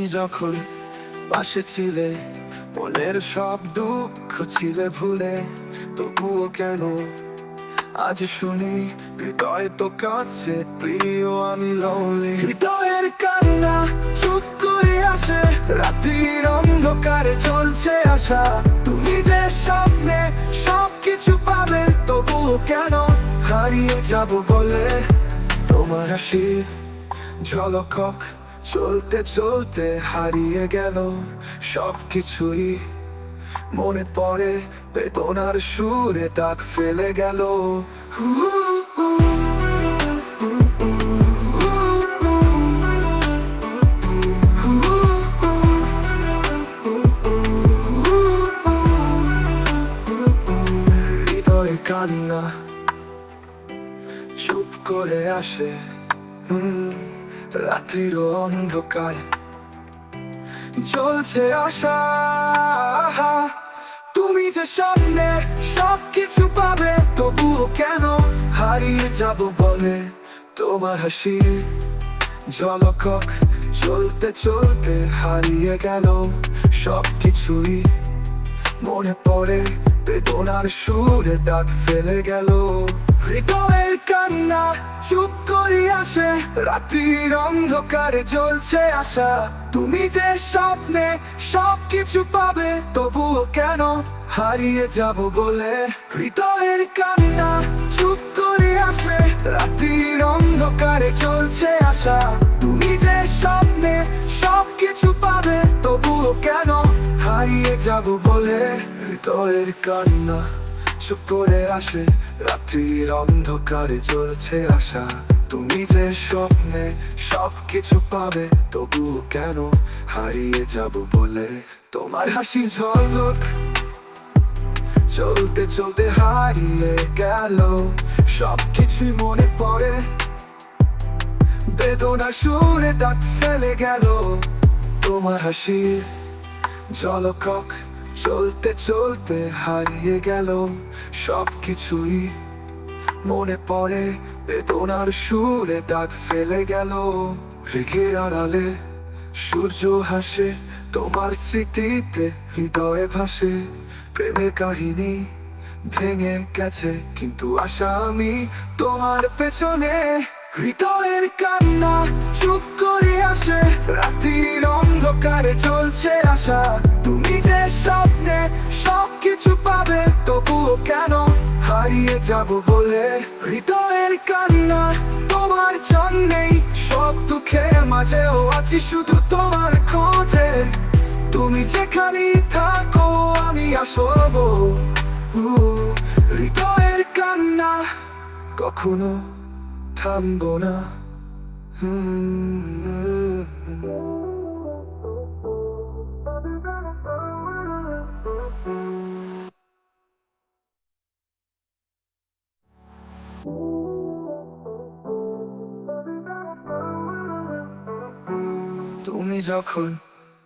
তুমি যখন পাশে ছিলে, মনের সব দুঃখ ছিলে ভুলে, তবুও কেন আজ শুনি, হৃদয় তো কাছে প্রিয় আমি lonely হৃদয়ের কান্না চুপ করে আসে, রাত্রির অন্ধকারে চলছে আশা। তুমি যে সামনে সব কিছু পাবে, তবুও কেন হারিয়ে যাব বলে? তোমার হাসি ঝলকক চলতে চলতে হারিয়ে গেল সব কিছুই মনে পড়ে বেতনার সুরে দাগ ফেলে গেল। কান্না চুপ করে আসে। হুম, রাত্রির অন্ধকার। চলছে আশা। তুমি যে সামনে সব কিছু পাবে, তবুও কেন হারিয়ে যাব বলে তোমার হাসি? ঝলকক চলতে চলতে হারিয়ে গেল সব কিছুই মনে পড়ে বেদনার সুরে দাগ ফেলে গেল। হৃদয়ের কান্না, চুপ করে আসে। রাত্রির অন্ধকারে জ্বলছে আশা। তুমি যে স্বপ্নে সব কিছু পাবে, তবুও কেন হারিয়ে যাব বলে? হৃদয়ের কান্না, চুপ করে আসে। রাত্রির অন্ধকারে চলছে আশা। তুমি যে স্বপ্নে সব কিছু পাবে, তবুও কেন হারিয়ে যাব বলে? হৃদয়ের কান্না। চুপ করে আসে, রাত্রির অন্ধকারে জ্বলছে আশা। তুমি যে স্বপ্নে সব কিছু পাবে, তবু কেন হারিয়ে যাব বলে? তোমার হাসি ঝলক চলতে চলতে হারিয়ে গেল। সব কিছুই মনে পড়ে, বেদনা সুরে দাগ ফেলে গেল। তোমার হাসির ঝলকক চলতে চলতে হারিয়ে গেল সব কিছুই মনে পড়ে বেদনার সুরে দাগ ফেলে গেল রেখে আড়ালে। সূর্য হাসে তোমার স্মৃতিতে হৃদয়ে ভাসে। প্রেমের কাহিনী ভেঙে গেছে, কিন্তু আশা আমি তোমার পেছনে। হৃদয়ের কান্না চুপ করে আসে, রাত্রির অন্ধকারে চলছে আশা। হারিয়ে যাব বলে হৃদয়ের কান্না তোমার জন্যেই। সব দুঃখের মাঝেও আছি শুধু তোমার খোঁজে। তুমি যেখানে থাকো, আমি আসব। হৃদয়ের কান্না কখনো থামবো না। হুম। যখন